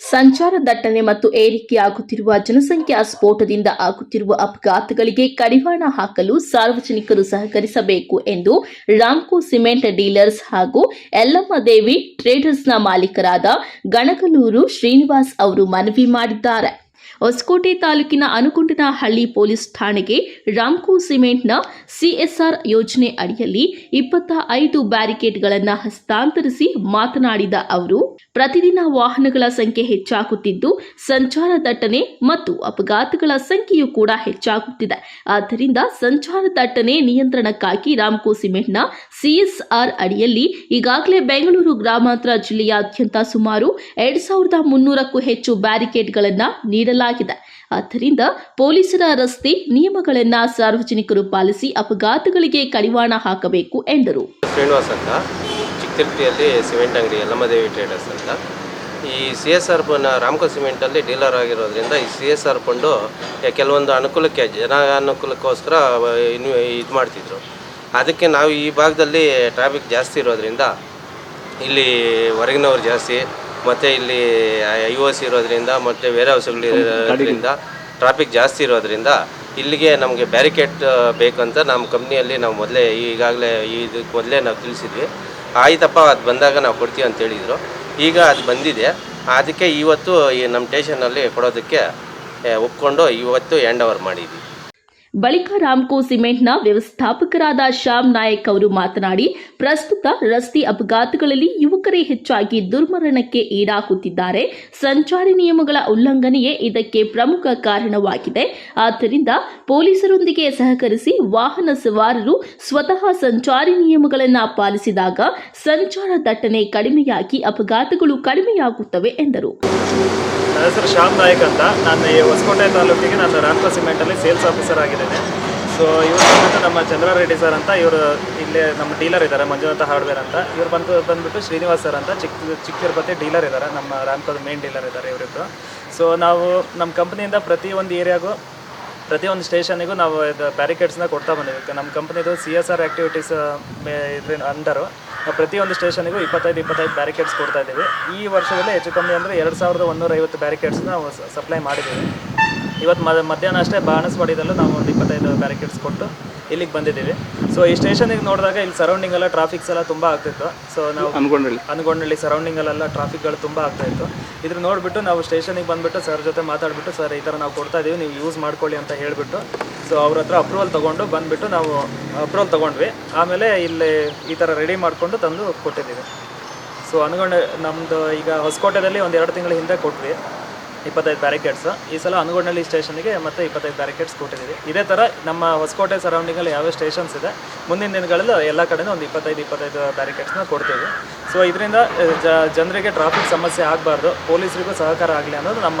ಸಂಚಾರ ದಟ್ಟಣೆ ಮತ್ತು ಏರಿಕೆಯಾಗುತ್ತಿರುವ ಜನಸಂಖ್ಯಾ ಸ್ಫೋಟದಿಂದ ಆಗುತ್ತಿರುವ ಅಪಘಾತಗಳಿಗೆ ಕಡಿವಾಣ ಹಾಕಲು ಸಾರ್ವಜನಿಕರು ಸಹಕರಿಸಬೇಕು ಎಂದು ರಾಮ್ಕೋ ಸಿಮೆಂಟ್ ಡೀಲರ್ಸ್ ಹಾಗೂ ಯಲ್ಲಮ್ಮದೇವಿ ಟ್ರೇಡರ್ಸ್ನ ಮಾಲೀಕರಾದ ಗಣಗಲೂರು ಶ್ರೀನಿವಾಸ್ ಅವರು ಮನವಿ ಮಾಡಿದ್ದಾರೆ. ಹೊಸಕೋಟೆ ತಾಲೂಕಿನ ಅನುಗುಂಡನಹಳ್ಳಿ ಪೊಲೀಸ್ ಠಾಣೆಗೆ ರಾಮ್ಕೋ ಸಿಮೆಂಟ್ನ ಸಿಎಸ್ಆರ್ ಯೋಜನೆ ಅಡಿಯಲ್ಲಿ ಇಪ್ಪತ್ತ ಐದು ಬ್ಯಾರಿಕೇಡ್ಗಳನ್ನು ಹಸ್ತಾಂತರಿಸಿ ಮಾತನಾಡಿದ ಅವರು ಪ್ರತಿದಿನ ವಾಹನಗಳ ಸಂಖ್ಯೆ ಹೆಚ್ಚಾಗುತ್ತಿದ್ದು, ಸಂಚಾರ ದಟ್ಟಣೆ ಮತ್ತು ಅಪಘಾತಗಳ ಸಂಖ್ಯೆಯೂ ಕೂಡ ಹೆಚ್ಚಾಗುತ್ತಿದೆ. ಆದ್ದರಿಂದ ಸಂಚಾರ ದಟ್ಟಣೆ ನಿಯಂತ್ರಣಕ್ಕಾಗಿ ರಾಮ್ಕೋ ಸಿಮೆಂಟ್ನ ಸಿಎಸ್ಆರ್ ಅಡಿಯಲ್ಲಿ ಈಗಾಗಲೇ ಬೆಂಗಳೂರು ಗ್ರಾಮಾಂತರ ಜಿಲ್ಲೆಯಾದ್ಯಂತ ಸುಮಾರು ಎರಡು ಸಾವಿರದ ಮುನ್ನೂರಕ್ಕೂ ಹೆಚ್ಚು ಬ್ಯಾರಿಕೇಡ್ಗಳನ್ನು ನೀಡಲಾಗಿದೆ. ಆದ್ದರಿಂದ ಪೊಲೀಸರ ರಸ್ತೆ ನಿಯಮಗಳನ್ನು ಸಾರ್ವಜನಿಕರು ಪಾಲಿಸಿ ಅಪಘಾತಗಳಿಗೆ ಕಡಿವಾಣ ಹಾಕಬೇಕು ಎಂದರು. ಚಿಕ್ಕತಿರುಪತಿಯಲ್ಲಿ ಸಿಮೆಂಟ್ ಅಂಗಡಿ ಯಲ್ಲಮ್ಮದೇವಿ ಟ್ರೇಡರ್ಸ್ ಅಂತ. ಈ C S R fund Ramco ಸಿಮೆಂಟಲ್ಲಿ dealer ಆಗಿರೋದ್ರಿಂದ ಈ ಸಿ ಎಸ್ ಆರ್ ಫಂಡು ಕೆಲವೊಂದು ಅನುಕೂಲಕ್ಕೆ ಜನ ಅನುಕೂಲಕ್ಕೋಸ್ಕರ ಇನ್ನು ಇದು ಮಾಡ್ತಿದ್ರು. ಅದಕ್ಕೆ ನಾವು ಈ ಭಾಗದಲ್ಲಿ ಟ್ರಾಫಿಕ್ ಜಾಸ್ತಿ ಇರೋದ್ರಿಂದ ಇಲ್ಲಿ ಹೊರಗಿನವ್ರು ಜಾಸ್ತಿ ಮತ್ತು ಇಲ್ಲಿ ಐ ಒ ಸಿ ಇರೋದ್ರಿಂದ ಮತ್ತು ಬೇರೆ ಹೌಸ್ಗಳಿರೋದ್ರಿಂದ ಟ್ರಾಫಿಕ್ ಜಾಸ್ತಿ ಇರೋದ್ರಿಂದ ಇಲ್ಲಿಗೆ ನಮಗೆ ಬ್ಯಾರಿಕೇಡ್ ಬೇಕಂತ ನಮ್ಮ ಕಂಪ್ನಿಯಲ್ಲಿ ನಾವು ಮೊದಲೇ ಈಗಾಗಲೇ ಇದಕ್ಕೆ ಮೊದಲೇ ನಾವು ತಿಳಿಸಿದ್ವಿ. ಆಯ್ತಪ್ಪ ಅದು ಬಂದಾಗ ನಾವು ಕೊಡ್ತೀವಿ ಅಂತ ಹೇಳಿದರು. ಈಗ ಅದು ಬಂದಿದೆ. ಅದಕ್ಕೆ ಇವತ್ತು ಈ ನಮ್ಮ ಸ್ಟೇಷನಲ್ಲಿ ಕೊಡೋದಕ್ಕೆ ಏ, ಒಪ್ಕೊಂಡು ಇವತ್ತು ಹ್ಯಾಂಡ್ ಓವರ್ ಮಾಡಿದ್ವಿ. ಬಳಿಕ ರಾಮ್ಕೋ ಸಿಮೆಂಟ್ನ ವ್ಯವಸ್ಥಾಪಕರಾದ ಶ್ಯಾಮ್ ನಾಯಕ್ ಅವರು ಮಾತನಾಡಿ, ಪ್ರಸ್ತುತ ರಸ್ತೆ ಅಪಘಾತಗಳಲ್ಲಿ ಯುವಕರೇ ಹೆಚ್ಚಾಗಿ ದುರ್ಮರಣಕ್ಕೆ ಈಡಾಗುತ್ತಿದ್ದಾರೆ. ಸಂಚಾರಿ ನಿಯಮಗಳ ಉಲ್ಲಂಘನೆಯೇ ಇದಕ್ಕೆ ಪ್ರಮುಖ ಕಾರಣವಾಗಿದೆ. ಆದ್ದರಿಂದ ಪೊಲೀಸರೊಂದಿಗೆ ಸಹಕರಿಸಿ ವಾಹನ ಸವಾರರು ಸ್ವತಃ ಸಂಚಾರಿ ನಿಯಮಗಳನ್ನು ಪಾಲಿಸಿದಾಗ ಸಂಚಾರ ದಟ್ಟಣೆ ಕಡಿಮೆಯಾಗಿ ಅಪಘಾತಗಳು ಕಡಿಮೆಯಾಗುತ್ತವೆ ಎಂದರು. ನನ್ನ ಹೆಸರು ಶ್ಯಾಮ್ ನಾಯಕ್ ಅಂತ. ನಾನು ಈ ಹೊಸಕೋಟೆ ತಾಲೂಕಿಗೆ ನಾನು ರಾಮ್ಕೋ ಸಿಮೆಂಟಲ್ಲಿ ಸೇಲ್ಸ್ ಆಫೀಸರ್ ಆಗಿದ್ದೇನೆ. ಸೊ ಇವರು ಬಂದ್ಬಿಟ್ಟು ನಮ್ಮ ಚಂದ್ರ ರೆಡ್ಡಿ ಸರ್ ಅಂತ, ಇವರು ಇಲ್ಲೇ ನಮ್ಮ ಡೀಲರ್ ಇದ್ದಾರೆ, ಮಂಜುನಾಥ ಹಾರ್ಡ್ವೇರ್ ಅಂತ. ಇವ್ರು ಬಂದು ಬಂದ್ಬಿಟ್ಟು ಶ್ರೀನಿವಾಸ್ ಸರ್ ಅಂತ ಚಿಕ್ಕ ಚಿಕ್ಕ ತಿರುಪತಿ ಡೀಲರ್ ಇದ್ದಾರೆ, ನಮ್ಮ ರಾಮ್ಕೋದ ಮೇನ್ ಡೀಲರ್ ಇದ್ದಾರೆ ಇವರಿಬ್ಬರು ಸೊ ನಾವು ನಮ್ಮ ಕಂಪ್ನಿಯಿಂದ ಒಂದು ಏರಿಯಾಗೂ, ಪ್ರತಿಯೊಂದು ಸ್ಟೇಷನಿಗೂ ನಾವು ಇದು ಬ್ಯಾರಿಕೇಡ್ಸ್ನ ಕೊಡ್ತಾ ಬಂದಿದ್ದೀವಿ ನಮ್ಮ ಕಂಪ್ನಿದು ಸಿ ಎಸ್ ಆರ್ ಆ್ಯಕ್ಟಿವಿಟೀಸ್ ಇದ್ರ ಅಂಡರು ಪ್ರತಿಯೊಂದು ಸ್ಟೇಷನಿಗೂ ಇಪ್ಪತ್ತೈದು ಇಪ್ಪತ್ತೈದು ಬ್ಯಾರಿಕೇಡ್ಸ್ ಕೊಡ್ತಾ ಇದ್ದೀವಿ. ಈ ವರ್ಷದಲ್ಲಿ ಹೆಚ್ಚು ಕಮ್ಮಿ ಅಂದರೆ ಎರಡು ಸಾವಿರದ ಒಂದೂರ ಐವತ್ತು ಬ್ಯಾರಿಕೇಡ್ಸ್ನ ನಾವು ಸಪ್ಲೈ ಮಾಡಿದ್ದೀವಿ. ಇವತ್ತು ಮಧ್ಯಾಹ್ನ ಅಷ್ಟೇ ಬಾಣಸ್ವಾಡಿದಲ್ಲೂ ನಾವು ಒಂದು ಇಪ್ಪತ್ತೈದು ಬ್ಯಾರಿಕೇಡ್ಸ್ ಕೊಟ್ಟು ಇಲ್ಲಿಗೆ ಬಂದಿದ್ದೀವಿ. ಸೊ ಈ ಸ್ಟೇಷನಿಗೆ ನೋಡಿದಾಗ ಇಲ್ಲಿ ಸರೌಂಡಿಂಗ್ ಎಲ್ಲ ಟ್ರಾಫಿಕ್ಸ್ ಎಲ್ಲ ತುಂಬ ಆಗ್ತಿತ್ತು. ಸೊ ನಾವು ಅನ್ಕೊಂಡ್ರಲ್ಲಿ ಅನ್ಗೊಂಡಳ್ಳಿ ಸರೌಂಡಿಂಗಲ್ಲೆಲ್ಲ ಟ್ರಾಫಿಕ್ಗಳು ತುಂಬ ಆಗ್ತಾಯಿತ್ತು ಇದ್ರ ನೋಡಿಬಿಟ್ಟು ನಾವು ಸ್ಟೇಷನಿಗೆ ಬಂದುಬಿಟ್ಟು ಸರ್ ಜೊತೆ ಮಾತಾಡ್ಬಿಟ್ಟು ಸರ್ ಈ ಥರ ನಾವು ಕೊಡ್ತಾ ಇದೀವಿ ನೀವು ಯೂಸ್ ಮಾಡ್ಕೊಳ್ಳಿ ಅಂತ ಹೇಳಿಬಿಟ್ಟು ಸೊ ಅವ್ರ ಹತ್ರ ಅಪ್ರೂವಲ್ ತೊಗೊಂಡು ಬಂದುಬಿಟ್ಟು ನಾವು ಅಪ್ರೂವಲ್ ತೊಗೊಂಡ್ವಿ. ಆಮೇಲೆ ಇಲ್ಲಿ ಈ ಥರ ರೆಡಿ ಮಾಡಿಕೊಂಡು ತಂದು ಕೊಟ್ಟಿದ್ದೀವಿ. ಸೊ ಅನ್ಗೊಂಡ ನಮ್ಮದು ಈಗ ಹೊಸಕೋಟೆದಲ್ಲಿ ಒಂದು ಎರಡು ತಿಂಗಳ ಹಿಂದೆ ಕೊಟ್ವಿ. ಇಪ್ಪತ್ತೈದು ಬ್ಯಾರಿಕೇಡ್ಸ್ ಈ ಸಲ ಅನುಗೊಂಡಳ್ಳಿ ಸ್ಟೇಷನ್ಗೆ ಮತ್ತೆ ಇಪ್ಪತ್ತೈದು ಬ್ಯಾರಿಕೇಡ್ಸ್ ಕೊಟ್ಟಿದ್ದೀವಿ. ಇದೇ ಥರ ನಮ್ಮ ಹೊಸಕೋಟೆ ಸರೌಂಡಿಂಗಲ್ಲಿ ಯಾವ್ಯಾವ ಸ್ಟೇಷನ್ಸ್ ಇದೆ ಮುಂದಿನ ದಿನಗಳಲ್ಲಿ ಎಲ್ಲ ಕಡೆನೂ ಒಂದು ಇಪ್ಪತ್ತೈದು ಇಪ್ಪತ್ತೈದು ಬ್ಯಾರಿಕೇಡ್ಸ್ನ ಕೊಡ್ತೀವಿ. ಸೊ ಇದರಿಂದ ಜನರಿಗೆ ಟ್ರಾಫಿಕ್ ಸಮಸ್ಯೆ ಆಗಬಾರ್ದು ಪೊಲೀಸರಿಗೂ ಸಹಕಾರ ಆಗಲಿ ಅನ್ನೋದು ನಮ್ಮ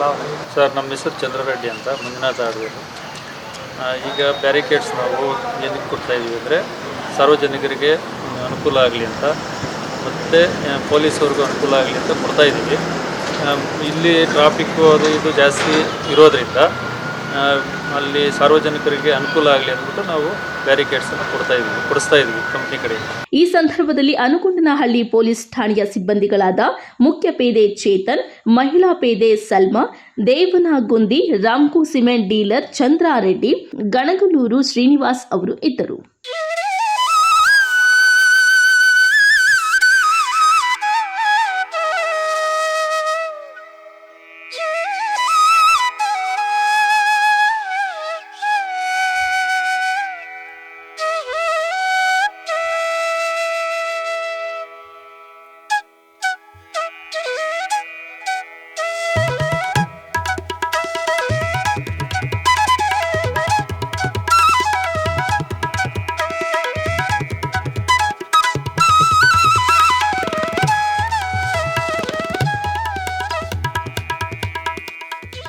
ಭಾವನೆ. ಸರ್ ನಮ್ಮ ಹೆಸರು ಚಂದ್ರರೆಡ್ಡಿ ಅಂತ ಮಂಜುನಾಥ ಆಡ್ವೇರು ಈಗ ಬ್ಯಾರಿಕೇಡ್ಸ್ ನಾವು ಏನಕ್ಕೆ ಕೊಡ್ತಾ ಇದ್ದೀವಿ ಅಂದರೆ ಸಾರ್ವಜನಿಕರಿಗೆ ಅನುಕೂಲ ಆಗಲಿ ಅಂತ ಮತ್ತು ಪೊಲೀಸವ್ರಿಗೂ ಅನುಕೂಲ ಆಗಲಿ ಅಂತ ಕೊಡ್ತಾ ಇದ್ದೀವಿ. ಆ, ಇಲ್ಲಿ ಟ್ರಾಫಿಕ್ಕು ಅದು ಇದು ಜಾಸ್ತಿ ಇರೋದ್ರಿಂದ ಅಲ್ಲಿ ಸಾರ್ವಜನಿಕರಿಗೆ ಅನುಕೂಲ ಆಗಲಿ ಅಂದ್ಬಿಟ್ಟು ನಾವು ಬ್ಯಾರಿಕೇಡ್ಸನ್ನು ಕೊಡ್ತಾ ಇದ್ವಿ, ಕೊಡಿಸ್ತಾ ಇದ್ವಿ ಕಂಪ್ನಿ ಕಡೆ ಈ ಸಂದರ್ಭದಲ್ಲಿ ಅನುಗುಂಡನಹಳ್ಳಿ ಪೊಲೀಸ್ ಠಾಣೆಯ ಸಿಬ್ಬಂದಿಗಳಾದ ಮುಖ್ಯ ಪೇದೆ ಚೇತನ್, ಮಹಿಳಾ ಪೇದೆ ಸಲ್ಮಾ, ದೇವನಗುಂದಿ, ರಾಮ್ಕೋ ಸಿಮೆಂಟ್ ಡೀಲರ್ ಚಂದ್ರಾರೆಡ್ಡಿ, ಗಣಗಲೂರು ಶ್ರೀನಿವಾಸ್ ಅವರು ಇದ್ದರು.